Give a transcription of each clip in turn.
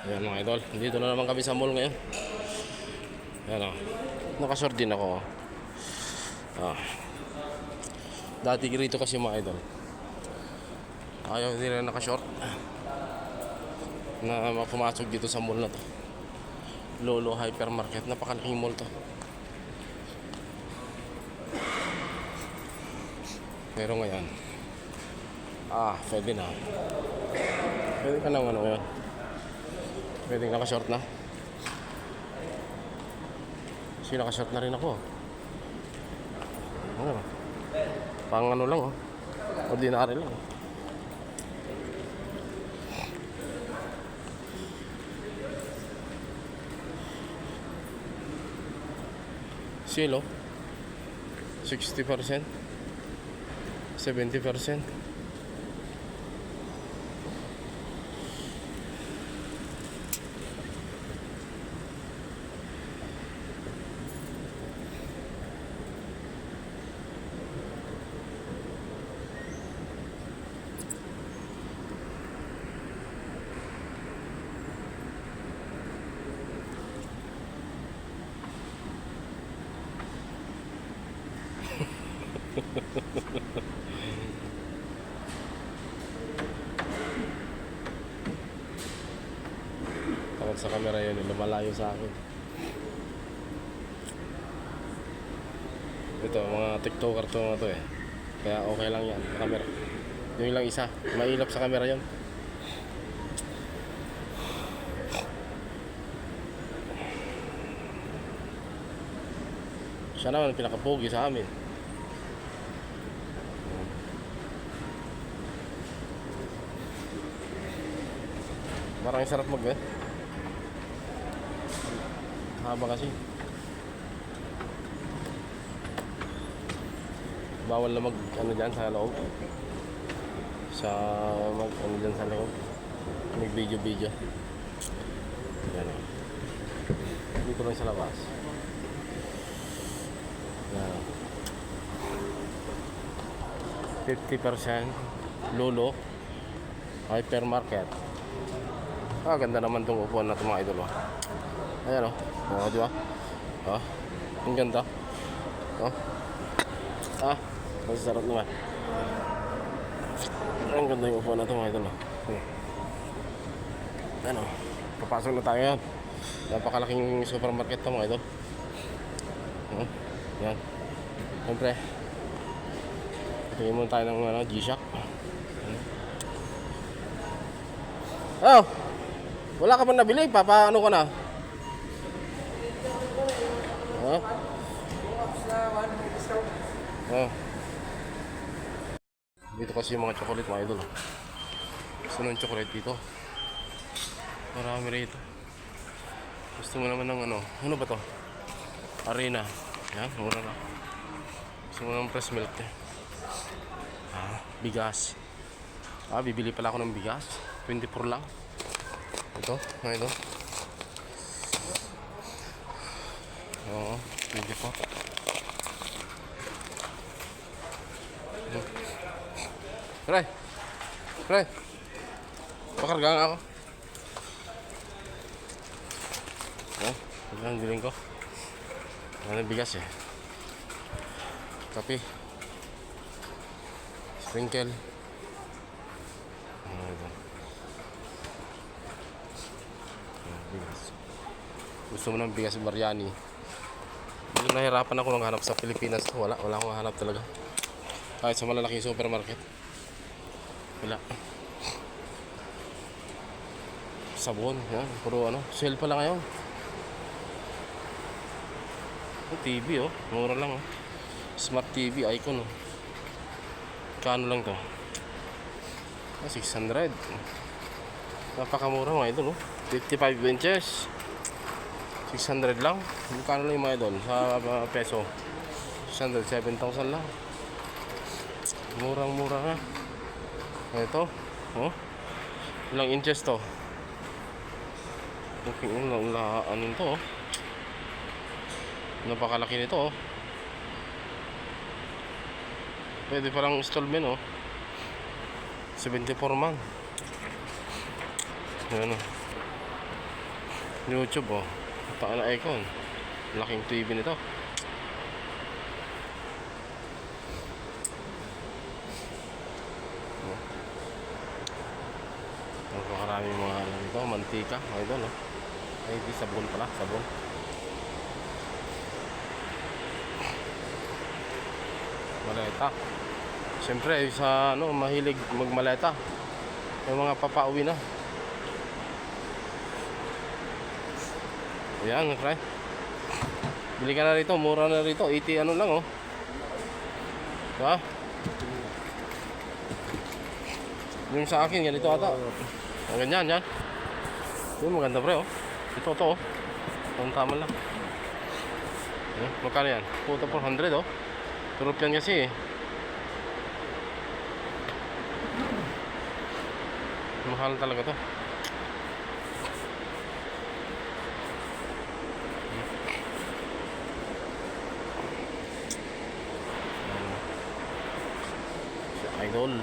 Ayan mga idol. Dito na naman kami sa mall ngayon. Ayan o. Nakashort din ako. Ah. Dati rito kasi mga idol. Ayaw nila nakashort. Na pumasok dito sa mall na to. Lolo Hypermarket. Napakalaking mall to. Pero ngayon, ah, pwede na. Pwede ka nang ano ngayon. Pwede naka-short na. Kasi naka-short na rin ako. Ano? Pang ano lang oh. Ordinary lang. oh. Silo. 60%. 70%. Takot sa camera yun, eh, lumalayo sa akin. Ito, mga tiktoker to mga to eh. Kaya okay lang yan, camera. Yung lang isa, mailap sa camera yun. Siya naman pinakapogi sa amin. Parang sarap mag eh. Haba kasi. Bawal na mag ano dyan sa loob. Sa mag ano dyan sa loob. Mag video video. Yan o. Dito lang sa labas. Yan. 50% Lolo Hypermarket. Ah, ganda naman tong upuan na itong mga idol. Oh. Ayan o. Oh. di ba? Oh. Ang ganda. Oh. Ah, ang sarap naman. Ang ganda yung upuan na itong mga idol. Oh. Hmm. Ano? Papasok na tayo yan. Napakalaking supermarket to mga idol. Hmm. Yan. Siyempre. Tingin muna tayo ng ano, G-Shock. Oh! Wala ka pa nabili, papaano ka na? Ha? Oh. Dito kasi yung mga chocolate mga idol. Gusto ng chocolate dito. Marami rito. Gusto mo naman ng ano, ano ba to? Arena. Yan, mura na. Gusto mo ng press milk eh. Ah, bigas. Ah, bibili pala ako ng bigas. 24 lang. Ito, ano ito? Oo, 24. Ito. Pre! Pre! Pakarga nga ako. Oh, ito ang diling ko. Ano bigas eh. Kape. Sprinkle. Ano ito? Ayan, bigas. Gusto mo ng bigas biryani. Medyo nahirapan ako nang hanap sa Pilipinas. Wala, wala akong hanap talaga. Kahit sa malalaking supermarket. Wala. Sabon, yan. Puro ano, sale pala ngayon. Oh, TV oh, mura lang oh. Smart TV, icon oh. Kano lang to? Ah, 600. Napakamura mga idol, oh. 55 inches. 600 lang. Magkano lang yung mga idol? Sa uh, peso. 600, 7,000 lang. Murang-mura nga. Ito. Oh. Ilang inches to? Okay, ano, la, ano to, oh. Napakalaki nito, oh. Pwede palang installment, oh. 74 man. Ayan, oh. YouTube oh. Ito na icon. Laking TV nito. Oh. Napakarami mga ano dito, mantika, mga idol oh. Ay, di sabon pala, sabon. Maleta. Siyempre, sa ano, mahilig magmaleta. Yung mga papauwi na. Ayan, fry. Bili ka na rito, mura na rito. 80 ano lang, oh. Diba? Yung sa akin, ganito ata. Ang ganyan, yan. Yung maganda, pre, oh. Ito, ito, oh. Ang tama lang. Ayan, magkano yan? Puta 400, oh. Turup yan kasi, eh. Mahal talaga to. Idol.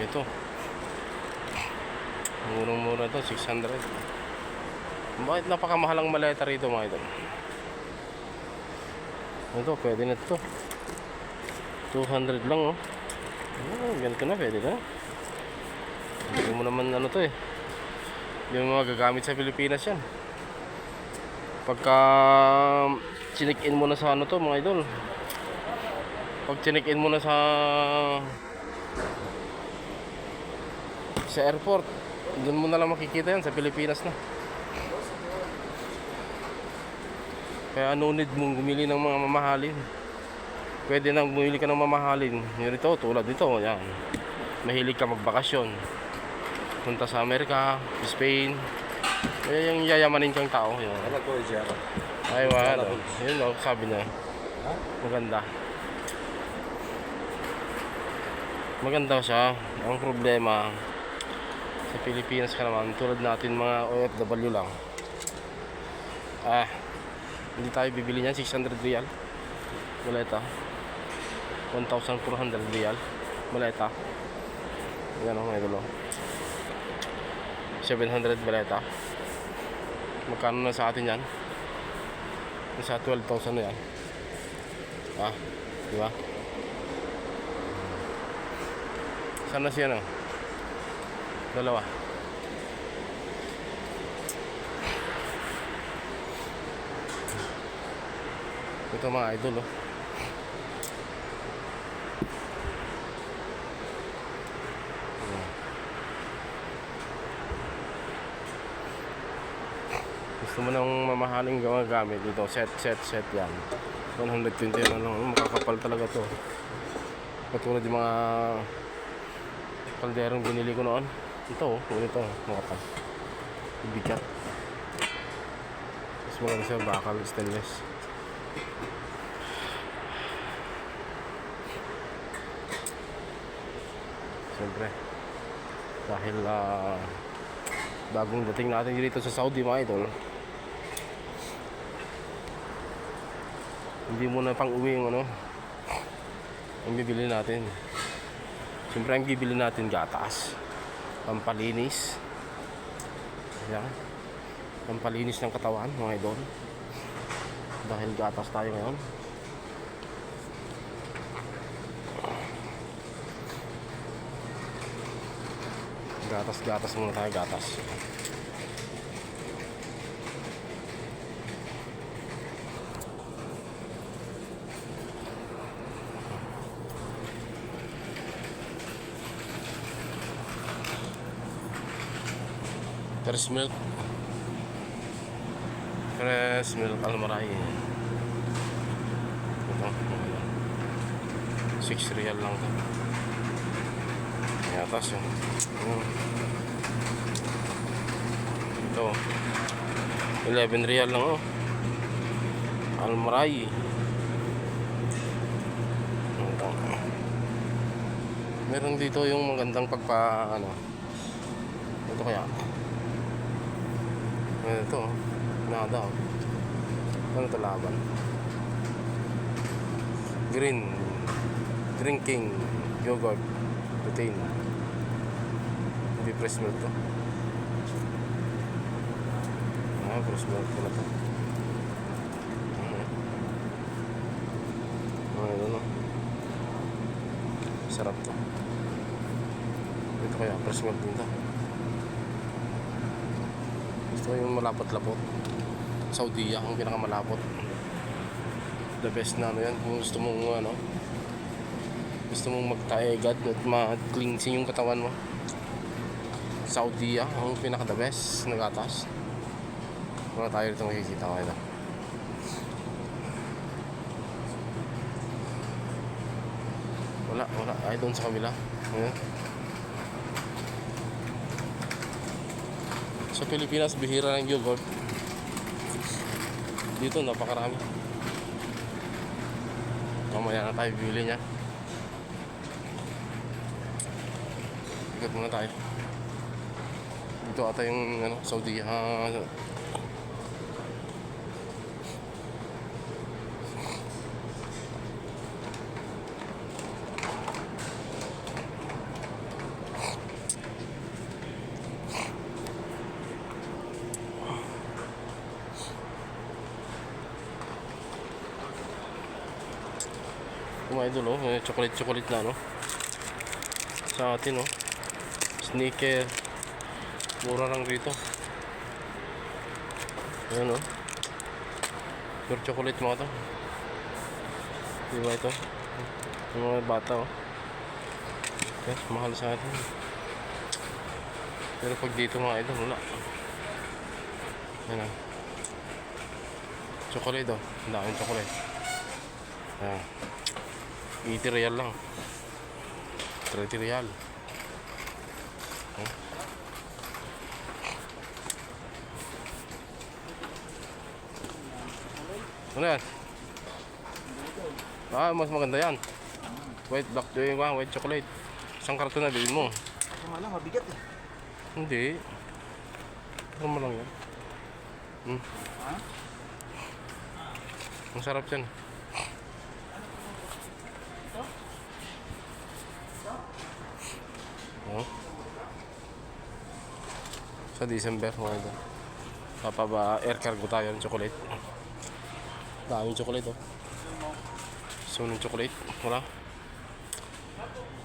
Ito. Murang-mura to, 600. Bakit napakamahal ang maleta rito mga idol? Ito, pwede na to. 200 lang oh. Oh, ganito na, pwede na. Hindi mo naman ano to eh. Yung mga gagamit sa Pilipinas yan. Pagka chinik-in mo na sa ano to mga idol. Pag chinik-in mo na sa sa airport, doon mo na lang makikita yan sa Pilipinas na. Kaya no need mong bumili ng mga mamahalin. Pwede nang bumili ka ng mamahalin. Yun ito, tulad nito, yan. Mahilig ka magbakasyon. Punta sa Amerika, Spain. Kaya yung yayamanin kang tao. Yun. Ano ko siya? Ay, wala. Yun o, sabi niya. Ha? Maganda. Maganda siya. Ang problema, sa Pilipinas ka naman, tulad natin mga OFW lang. Ah, hindi tayo bibili niyan, 600 real. Maleta. 1,400 real. Maleta. Yan o, may dulo. 700 maleta. Magkano na sa atin yan? Nasa 12,000 na yan. Ah, di ba? Saan na siya no? Dalawa. Ito mga idol oh. Gusto mo ng mamahaling gamit dito, set, set, set yan. 120 na lang, makakapal talaga to. Katulad yung mga kalderong binili ko noon. Ito, oh, ganito, makapal. Bigat. Mas maganda siya, bakal stainless. Siyempre, dahil ah, bagong dating natin dito sa Saudi mga idol, hindi mo na pang uwi yung ano, ang bibili natin. Siyempre ang bibili natin gatas, pampalinis, yan, pampalinis ng katawan mga idol. Dahil gatas tayo ngayon. Gatas, gatas muna tayo, gatas. Fresh milk. Fresh milk almaray. Ito. 6 real lang to. Yatas yun. Hmm. Ito. 11 real lang oh. Almaray. Ito. Meron dito yung magandang pagpa ano. Ito kaya. Ito. oh. Nada. oh. Ano to laban? Green. Drinking yogurt. Retain. Hindi press milk to. Ah, press milk na to. Mhm. Ah, ito no. Sarap to. Ito kaya, press milk din to. Gusto ko yung malapot-lapot. Saudi ang pinakamalapot. The best na ano yan. Kung gusto mong ano, gusto mong magtaegad at ma-cleansing yung katawan mo. Saudi ang pinaka the best na gatas. Mga tayo dito makikita ko ito. Wala, wala. Ay, doon sa kabila. Ayan. Sa Pilipinas, bihira ng yogurt. Dito, napakarami. Mamaya na tayo bibili niya. Ikot muna tayo. Dito ata yung ano, Saudi. Ah, mga idol oh, may chocolate chocolate na no. Sa atin oh. Sneaker. Mura lang rito. Ayan oh. Pure chocolate mga to. Di ba ito? Yung mga bata oh. Yes, mahal sa atin. Pero pag dito mga idol, wala. Ayan oh. Chocolate oh. Ang daming chocolate. Ayan. 80 real lang. 30 real. Oh. Ano yan? Ah, mas maganda yan. White black yung ah, white chocolate. Isang karton na bilhin mo. Yung lang, mabigat eh. Hindi. Ano lang yan? Hmm. Ha? Ang sarap yan. Oh. Sa December, mga ito. Papaba, air cargo tayo ng chocolate. Daming chocolate, oh. So, ng chocolate, wala.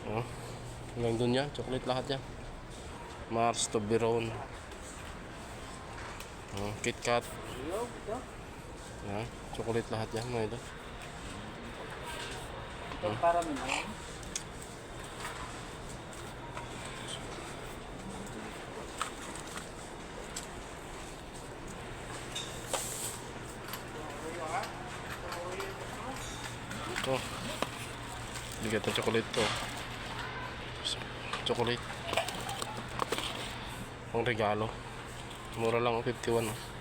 Oh. Hanggang dun yan, chocolate lahat yan. Mars, Toblerone. Oh, Kit Kat. Yan, chocolate lahat yan, mga ito. Ito para min. ano? Ito. Bigat na chocolate to. Chocolate. Pang regalo. Mura lang, 51. oh.